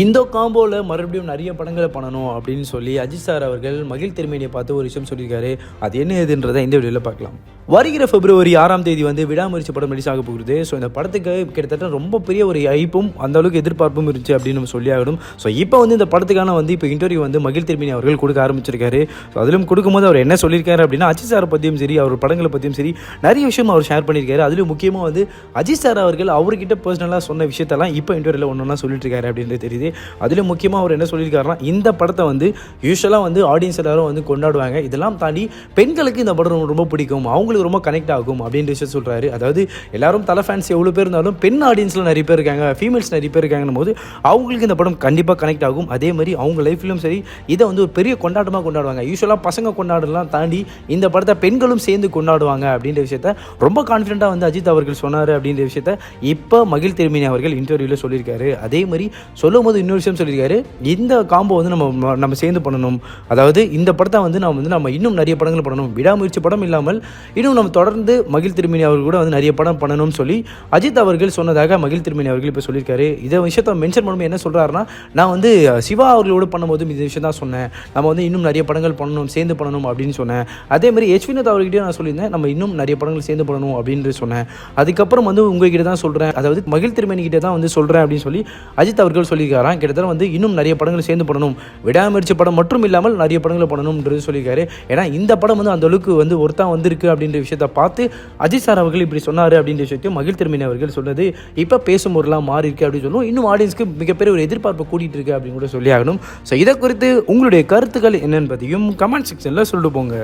இந்த காம்போவில் மறுபடியும் நிறைய படங்களை பண்ணணும் அப்படின்னு சொல்லி அஜித் சார் அவர்கள் மகிழ் திருமேனியை பார்த்து ஒரு விஷயம் சொல்லியிருக்காரு. அது என்ன ஏதுன்றதை இந்த வீடியோவில் பார்க்கலாம். வருகிற பிப்ரவரி ஆறாம் தேதி வந்து விடாமுயற்சி படம் ரிலீஸ் ஆக போகுது. ஸோ இந்த படத்துக்கு கிட்டத்தட்ட ரொம்ப பெரிய ஒரு ஐப்பும் அந்த அளவுக்கு எதிர்பார்ப்பும் இருந்துச்சு அப்படின்னு நம்ம சொல்லி ஆகணும். ஸோ இப்போ வந்து இந்த படத்துக்கான வந்து இப்போ இன்டர்வியூ வந்து மகிழ் திருமேனி அவர்கள் கொடுக்க ஆரம்பிச்சிருக்காரு. ஸோ அதிலும் கொடுக்கும்போது அவர் என்ன சொல்லியிருக்காரு அப்படின்னா அஜித் சாரை பற்றியும் சரி அவர் படங்களை பற்றியும் சரி நிறைய விஷயம் அவர் ஷேர் பண்ணியிருக்காரு. அதிலும் முக்கியமாக வந்து அஜித் சார் அவர்கள் அவர்கிட்ட பர்சனலாக சொன்ன விஷயத்தெல்லாம் இப்போ இன்டர்வியூவில் ஒன்று ஒன்றா சொல்லிட்டு இருக்காரு அப்படின்றது தெரியுது. அதிலும் முக்கியமாக அவர் என்ன சொல்லியிருக்காருன்னா இந்த படத்தை வந்து யூஸ்வலாக வந்து ஆடியன்ஸ் எல்லாரும் வந்து கொண்டாடுவாங்க. இதெல்லாம் தாண்டி பெண்களுக்கு இந்த படம் ரொம்ப பிடிக்கும். அவங்க அவங்களுக்கு ரொம்ப கனெக்ட் ஆகும் அப்படின்ற விஷயம் சொல்கிறாரு அதாவது எல்லாரும் தலை ஃபேன்ஸ் எவ்வளோ பேர் இருந்தாலும் பெண் ஆடியன்ஸில் நிறைய பேர் இருக்காங்க ஃபீமேல்ஸ் நிறைய பேர் இருக்காங்கன்னும் போது அவங்களுக்கு இந்த படம் கண்டிப்பாக கனெக்ட் ஆகும். அதே மாதிரி அவங்க லைஃப்லையும் சரி இதை வந்து ஒரு பெரிய கொண்டாட்டமாக கொண்டாடுவாங்க. யூஸ்வலாக பசங்க கொண்டாடலாம் தாண்டி இந்த படத்தை பெண்களும் சேர்ந்து கொண்டாடுவாங்க அப்படின்ற விஷயத்த ரொம்ப கான்ஃபிடென்ட்டாக வந்து அஜித் அவர்கள் சொன்னார் அப்படின்ற விஷயத்த இப்போ மகிழ் திருமணி அவர்கள் இன்டர்வியூவில் சொல்லியிருக்காரு. அதே மாதிரி சொல்லும் போது இன்னொரு விஷயம் சொல்லியிருக்காரு. இந்த காம்போ வந்து நம்ம நம்ம சேர்ந்து பண்ணணும். அதாவது இந்த படத்தை வந்து நம்ம வந்து நம்ம இன்னும் நிறைய படங்கள் பண்ணணும். விடாமுயற்சி படம் இல்லாமல் இன்னும் நம்ம தொடர்ந்து மகிழ் திருமணி அவர்கள் கூட வந்து நிறைய படம் பண்ணணும்னு சொல்லி அஜித் அவர்கள் சொன்னதாக மகிழ் திருமணி அவர்கள் இப்போ சொல்லியிருக்காரு. இதை விஷயத்தை மென்ஷன் பண்ணும்போது என்ன சொல்கிறாருன்னா நான் வந்து சிவா அவர்களோடு பண்ணும்போதும் இந்த விஷயம் தான் சொன்னேன். நம்ம வந்து இன்னும் நிறைய படங்கள் பண்ணணும் சேர்ந்து பண்ணணும் அப்படின்னு சொன்னேன். அதே மாதிரி எச் வினோத் அவர்கிட்டயும் நான் சொல்லியிருந்தேன் நம்ம இன்னும் நிறைய படங்கள் சேர்ந்து பண்ணணும் அப்படின்னு சொன்னேன். அதுக்கப்புறம் வந்து உங்ககிட்ட தான் சொல்கிறேன் அதாவது மகிழ் திருமணி கிட்ட தான் வந்து சொல்கிறேன் அப்படின்னு சொல்லி அஜித் அவர்கள் சொல்லியிருக்காராம். கிட்டத்தட்ட வந்து இன்னும் நிறைய படங்கள் சேர்ந்து பண்ணணும். விடாமுயற்சி படம் மட்டும் இல்லாமல் நிறைய படங்களை பண்ணணும்ன்றது சொல்லியிருக்காரு. ஏன்னா இந்த படம் வந்து அந்த அளவுக்கு வந்து ஒருத்தான் வந்திருக்கு அப்படின்ற விஷயத்த பார்த்து அஜித் சார் அவர்கள் இப்படி சொன்னார் அப்படின்ற விஷயத்தையும் மகிழ் திருமணி அவர்கள் சொன்னது. இப்போ பேசும் பொருளாக மாறி இருக்கு அப்படின்னு சொல்லுவோம் இன்னும் ஆடியன்ஸ்க்கு மிகப்பெரிய ஒரு எதிர்பார்ப்பு கூட்டிகிட்டு இருக்கு அப்படின்னு கூட சொல்லி ஆகணும். ஸோ இதை குறித்து உங்களுடைய கருத்துக்கள் என்னென்னு பற்றியும் கமெண்ட் செக்ஷனில் சொல்லிட்டு போங்க.